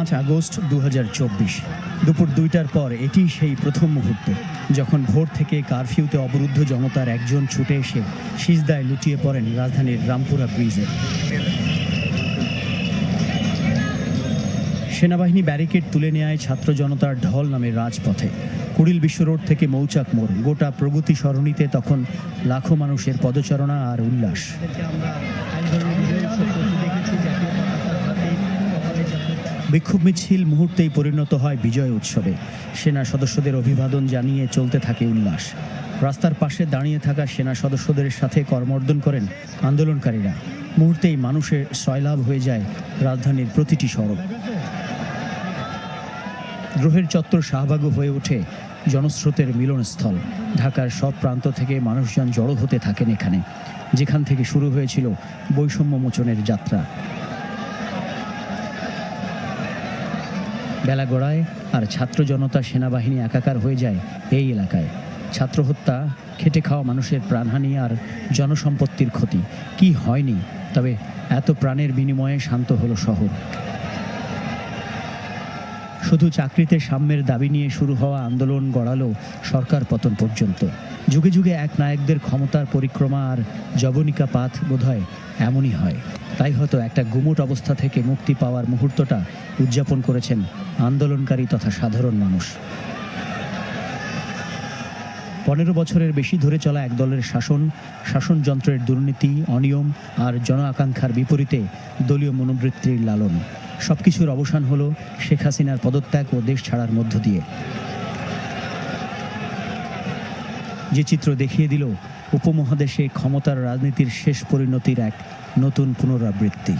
পাঁচ আগস্ট দু হাজার চব্বিশ। দুপুর দুইটার পর এটি সেই প্রথম মুহূর্ত, যখন ভোর থেকে কারফিউতে অবরুদ্ধ জনতার একজন ছুটে এসে সিজদায় লুটিয়ে পড়েন রাজধানীর রামপুরা ব্রিজে। সেনাবাহিনী ব্যারিকেড তুলে নেয় ছাত্র জনতার ঢল নামের রাজপথে। কুড়িল বিশ্ব রোড থেকে মৌচাক মোড়, গোটা প্রগতি সরণিতে তখন লাখো মানুষের পদচারণা আর উল্লাস। বিক্ষোভ মিছিল মুহূর্তেই পরিণত হয় বিজয় উৎসবে। সেনা সদস্যদের অভিবাদন জানিয়ে চলতে থাকে উল্লাস। রাস্তার পাশে দাঁড়িয়ে থাকা সেনা সদস্যদের সাথে কর্মর্দন করেন আন্দোলনকারীরা। মুহূর্তেই মানুষের সয়লাভ হয়ে যায় রাজধানীর প্রতিটি সড়ক। গ্রহের চত্বর শাহবাগু হয়ে ওঠে জনস্রোতের মিলনস্থল। ঢাকার সব প্রান্ত থেকে মানুষজন জড়ো হতে থাকেন এখানে। যেখান থেকে শুরু হয়েছিল বৈষম্য মোচনের যাত্রা। বেলা গড়ায় আর ছাত্র জনতা সেনাবাহিনী একাকার হয়ে যায় এই এলাকায়। ছাত্র হত্যা, খেটে খাওয়া মানুষের প্রাণহানি আর জনসম্পত্তির ক্ষতি। কি হয়নি? তবে এত প্রাণের বিনিময়ে শান্ত হলো শহর। শুধু চাকরিতে সাম্যের দাবি নিয়ে শুরু হওয়া আন্দোলন গড়ালো সরকার পতন পর্যন্ত। যুগে যুগে এক নায়কদের ক্ষমতার পরিক্রমা আর জবনিকা পাথ বোধহয় এমনই হয়। তাই হয়তো একটা গুমোট অবস্থা থেকে মুক্তি পাওয়ার মুহূর্তটা উদযাপন করেছেন আন্দোলনকারী তথা সাধারণ মানুষ। পনেরো বছরের বেশি ধরে চলা এক দলের শাসন শাসনযন্ত্রের দুর্নীতি, অনিয়ম আর জন আকাঙ্ক্ষার বিপরীতে দলীয় মনোবৃত্তির লালন। সবকিছুর অবসান হলো শেখ হাসিনার পদত্যাগ ও দেশ ছাড়ার মধ্য দিয়ে। যে চিত্র দেখিয়ে দিল, উপমহাদেশে ক্ষমতার রাজনীতির শেষ পরিণতির এক নতুন পুনরাবৃত্তি।